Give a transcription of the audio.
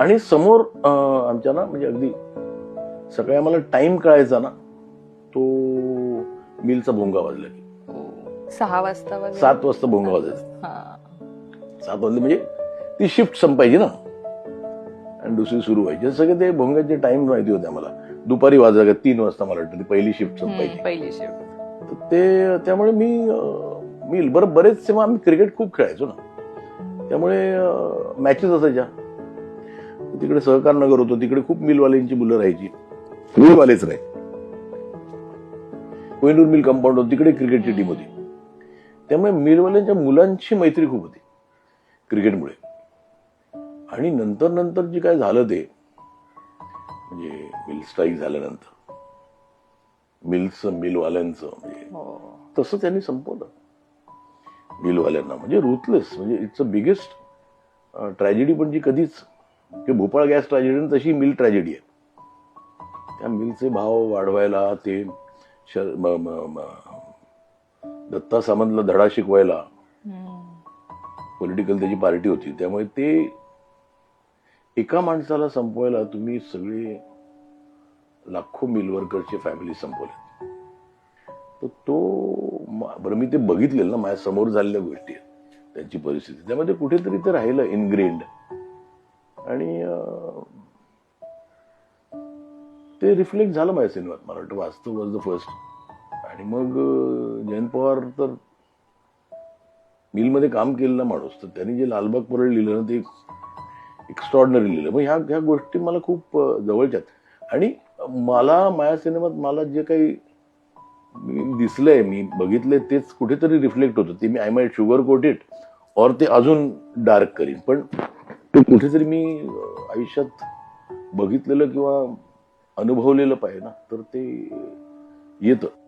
आणि समोर आमच्या ना म्हणजे अगदी सकाळी आम्हाला टाइम कळायचा ना तो मिलचा भोंगा वाजला की. सहा वाजता सात वाजता भोंगा वाजायचा. हा. सात वाजले म्हणजे ती शिफ्ट संपायची ना. आणि दुसरी सुरू व्हायची. सगळे ते भोंगाचे टाइम माहिती होते आम्हाला. दुपारी वाजला का तीन वाजता मला वाटतं पहिली शिफ्ट संपायची. पहिली शिफ्ट ते त्यामुळे मी अं, मी बरं बरेचसे मग आम्ही क्रिकेट खूप खेळायचो ना. त्यामुळे मॅचेस असायच्या. तिकडे सहकार नगर होतो. तिकडे खूप मिलवाल्यांची मुलं राहायची. मिलवालेच राहायचे कोहिनूर मिल कंपाऊंड होतं. तिकडे क्रिकेटची टीम होती. त्यामुळे मिलवाल्यांच्या मुलांची मैत्री खूप होती. क्रिकेटमुळे आणि नंतर नंतर जे काय झालं ते म्हणजे मिल स्ट्राईक झाल्यानंतर. मिलचं मिलवाल्यांचं म्हणजे हो. तसं त्यांनी संपवलं. मिलवाल्यांना. म्हणजे रुथलेस म्हणजे इट्स अ बिगेस्ट ट्रॅजेडी पण जी कधीच की भोपाळ गॅस ट्रॅजेडी तशी मिल ट्रॅजेडी आहे त्या मिलचे भाव वाढवायला ते दत्ता सामंतला धडा शिकवायला पॉलिटिकल त्याची पार्टी होती. त्यामुळे ते एका माणसाला संपवायला तुम्ही सगळे लाखो मिल वर्करचे फॅमिली संपवले तर तो बरं मी ते बघितलेलं ना माझ्यासमोर झालेल्या गोष्टी आहेत. त्यांची परिस्थिती. त्यामध्ये कुठेतरी ते राहिलं इनग्रेंड आणि ते रिफ्लेक्ट झालं माझ्या सिनेमात मला वाटतं वास्तव वॉज द फर्स्ट आणि मग जयंत पवार तर मिलमध्ये काम केलेला माणूस तर त्यांनी जे लालबाग परळ लिहिलं ना ते एक्स्ट्रॉर्डनरी लिहिलं. मग ह्या ह्या गोष्टी मला खूप जवळच्यात जवळच्या आहेत. आणि मला माझ्या सिनेमात मला जे काही मी दिसलंय मी बघितलंय तेच कुठेतरी रिफ्लेक्ट होतं. ते मी I my sugar coat it और ते अजून डार्क करीन. पण ते कुठेतरी मी आयुष्यात बघितलेलं किंवा अनुभवलेलं पाहिजे ना तर ते येतं.